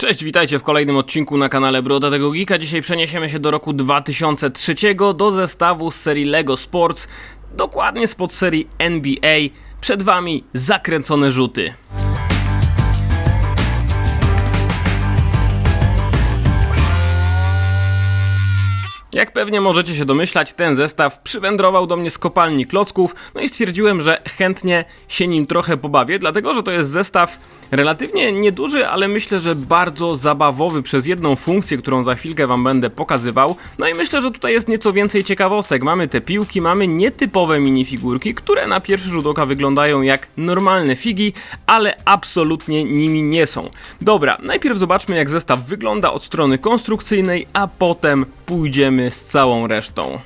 Cześć, witajcie w kolejnym odcinku na kanale Brodatego Geeka. Dzisiaj przeniesiemy się do roku 2003 do zestawu z serii LEGO Sports, dokładnie spod serii NBA. Przed wami zakręcone rzuty. Jak pewnie możecie się domyślać, ten zestaw przywędrował do mnie z kopalni klocków, no i stwierdziłem, że chętnie się nim trochę pobawię, dlatego że to jest zestaw relatywnie nieduży, ale myślę, że bardzo zabawowy przez jedną funkcję, którą za chwilkę wam będę pokazywał. No i myślę, że tutaj jest nieco więcej ciekawostek. Mamy te piłki, mamy nietypowe minifigurki, które na pierwszy rzut oka wyglądają jak normalne figi, ale absolutnie nimi nie są. Dobra, najpierw zobaczmy jak zestaw wygląda od strony konstrukcyjnej, a potem pójdziemy z całą resztą.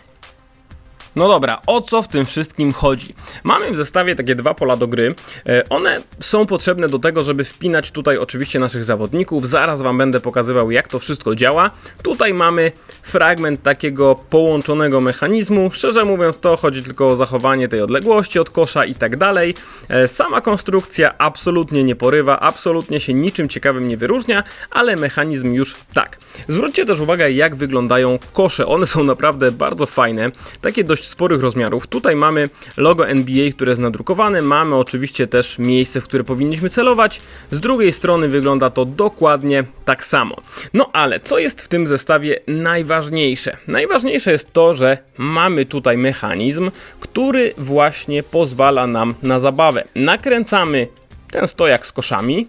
No dobra, o co w tym wszystkim chodzi? Mamy w zestawie takie dwa pola do gry. E, One są potrzebne do tego, żeby wpinać tutaj oczywiście naszych zawodników. Zaraz Wam będę pokazywał, jak to wszystko działa. Tutaj mamy fragment takiego połączonego mechanizmu. Szczerze mówiąc, to chodzi tylko o zachowanie tej odległości od kosza i tak dalej. E, Sama konstrukcja absolutnie nie porywa, absolutnie się niczym ciekawym nie wyróżnia, ale mechanizm już tak. Zwróćcie też uwagę, jak wyglądają kosze. One są naprawdę bardzo fajne, takie dość sporych rozmiarów. Tutaj mamy logo NBA, które jest nadrukowane. Mamy oczywiście też miejsce, w które powinniśmy celować. Z drugiej strony wygląda to dokładnie tak samo. No ale co jest w tym zestawie najważniejsze? Najważniejsze jest to, że mamy tutaj mechanizm, który właśnie pozwala nam na zabawę. Nakręcamy ten stojak z koszami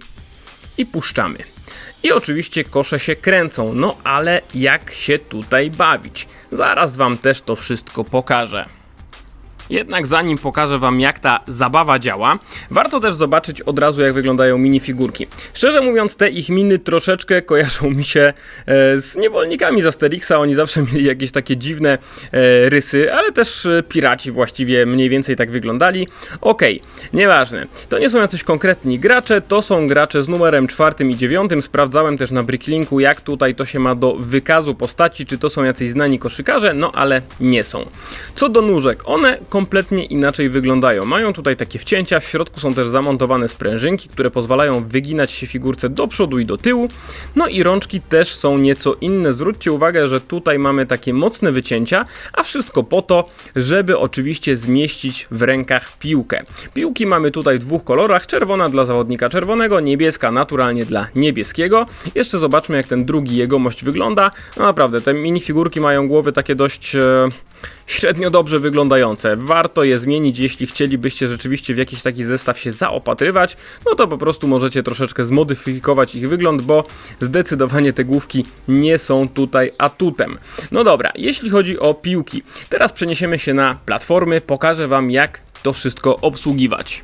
i puszczamy. I oczywiście kosze się kręcą, no ale jak się tutaj bawić? Zaraz Wam też to wszystko pokażę. Jednak zanim pokażę Wam jak ta zabawa działa, warto też zobaczyć od razu jak wyglądają minifigurki. Szczerze mówiąc te ich miny troszeczkę kojarzą mi się e, z niewolnikami z Asterixa, oni zawsze mieli jakieś takie dziwne e, rysy, ale też e, piraci właściwie mniej więcej tak wyglądali. Okej, nieważne. To nie są jacyś konkretni gracze, to są gracze z numerem czwartym i dziewiątym. Sprawdzałem też na Bricklinku jak tutaj to się ma do wykazu postaci, czy to są jacyś znani koszykarze, no ale nie są. Co do nóżek, one kompletnie inaczej wyglądają. Mają tutaj takie wcięcia, w środku są też zamontowane sprężynki, które pozwalają wyginać się figurce do przodu i do tyłu. No i rączki też są nieco inne. Zwróćcie uwagę, że tutaj mamy takie mocne wycięcia, a wszystko po to, żeby oczywiście zmieścić w rękach piłkę. Piłki mamy tutaj w dwóch kolorach, czerwona dla zawodnika czerwonego, niebieska naturalnie dla niebieskiego. Jeszcze zobaczmy jak ten drugi jegomość wygląda. No naprawdę, te minifigurki mają głowy takie dość... E średnio dobrze wyglądające. Warto je zmienić, jeśli chcielibyście rzeczywiście w jakiś taki zestaw się zaopatrywać, no to po prostu możecie troszeczkę zmodyfikować ich wygląd, bo zdecydowanie te główki nie są tutaj atutem. No dobra, jeśli chodzi o piłki, teraz przeniesiemy się na platformy, pokażę Wam jak to wszystko obsługiwać.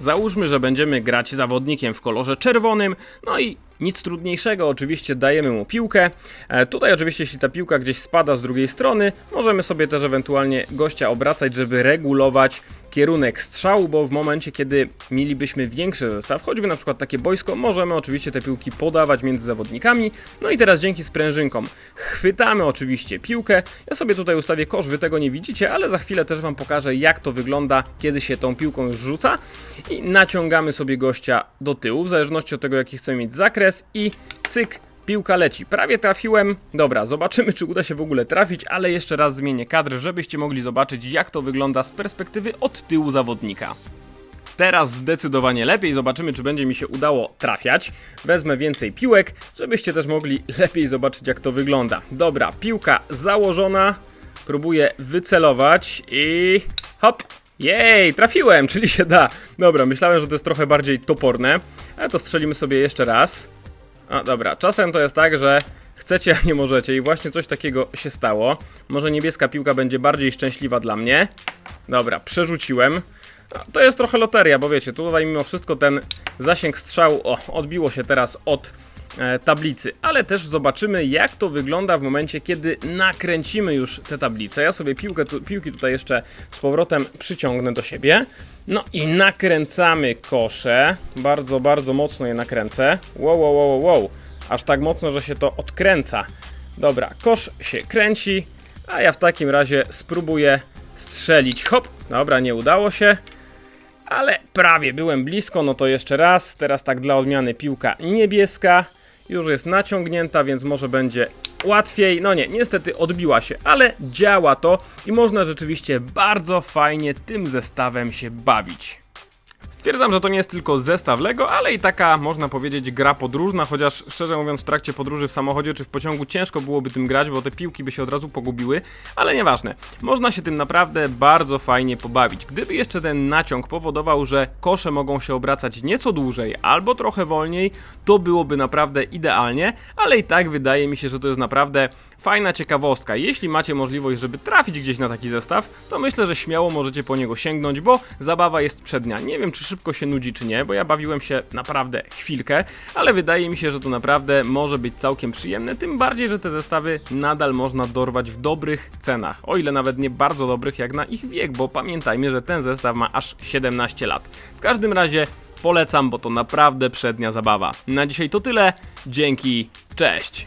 Załóżmy, że będziemy grać zawodnikiem w kolorze czerwonym, no i nic trudniejszego, oczywiście dajemy mu piłkę. E, tutaj oczywiście jeśli ta piłka gdzieś spada z drugiej strony, możemy sobie też ewentualnie gościa obracać, żeby regulować kierunek strzału, bo w momencie, kiedy mielibyśmy większy zestaw, choćby na przykład takie boisko, możemy oczywiście te piłki podawać między zawodnikami. No i teraz dzięki sprężynkom chwytamy oczywiście piłkę. Ja sobie tutaj ustawię kosz, wy tego nie widzicie, ale za chwilę też wam pokażę jak to wygląda, kiedy się tą piłką już rzuca i naciągamy sobie gościa do tyłu, w zależności od tego jaki chcemy mieć zakres i cyk, Piłka leci. Prawie trafiłem. Dobra, zobaczymy, czy uda się w ogóle trafić, ale jeszcze raz zmienię kadr, żebyście mogli zobaczyć, jak to wygląda z perspektywy od tyłu zawodnika. Teraz zdecydowanie lepiej. Zobaczymy, czy będzie mi się udało trafiać. Wezmę więcej piłek, żebyście też mogli lepiej zobaczyć, jak to wygląda. Dobra, piłka założona. Próbuję wycelować i hop. Jej, trafiłem, czyli się da. Dobra, myślałem, że to jest trochę bardziej toporne, ale to strzelimy sobie jeszcze raz. A dobra, czasem to jest tak, że chcecie, a nie możecie i właśnie coś takiego się stało. Może niebieska piłka będzie bardziej szczęśliwa dla mnie. Dobra, przerzuciłem. To jest trochę loteria, bo wiecie, tutaj mimo wszystko ten zasięg strzału o, odbiło się teraz od tablicy, ale też zobaczymy jak to wygląda w momencie, kiedy nakręcimy już te tablice. Ja sobie piłkę, tu, piłki tutaj jeszcze z powrotem przyciągnę do siebie. No i nakręcamy kosze. Bardzo, bardzo mocno je nakręcę. Wow, wow, wow, wow. Aż tak mocno, że się to odkręca. Dobra, kosz się kręci, a ja w takim razie spróbuję strzelić. Hop, dobra, nie udało się. Ale prawie byłem blisko, no to jeszcze raz. Teraz tak dla odmiany piłka niebieska. Już jest naciągnięta, więc może będzie łatwiej. No nie, niestety odbiła się, ale działa to i można rzeczywiście bardzo fajnie tym zestawem się bawić. Stwierdzam, że to nie jest tylko zestaw Lego, ale i taka, można powiedzieć, gra podróżna, chociaż szczerze mówiąc w trakcie podróży w samochodzie czy w pociągu ciężko byłoby tym grać, bo te piłki by się od razu pogubiły, ale nieważne. Można się tym naprawdę bardzo fajnie pobawić. Gdyby jeszcze ten naciąg powodował, że kosze mogą się obracać nieco dłużej albo trochę wolniej, to byłoby naprawdę idealnie, ale i tak wydaje mi się, że to jest naprawdę fajna ciekawostka. Jeśli macie możliwość, żeby trafić gdzieś na taki zestaw, to myślę, że śmiało możecie po niego sięgnąć, bo zabawa jest przednia. Nie wiem, czy szybko się nudzi, czy nie, bo ja bawiłem się naprawdę chwilkę, ale wydaje mi się, że to naprawdę może być całkiem przyjemne, tym bardziej, że te zestawy nadal można dorwać w dobrych cenach, o ile nawet nie bardzo dobrych jak na ich wiek, bo pamiętajmy, że ten zestaw ma aż 17 lat. W każdym razie polecam, bo to naprawdę przednia zabawa. Na dzisiaj to tyle, dzięki, cześć!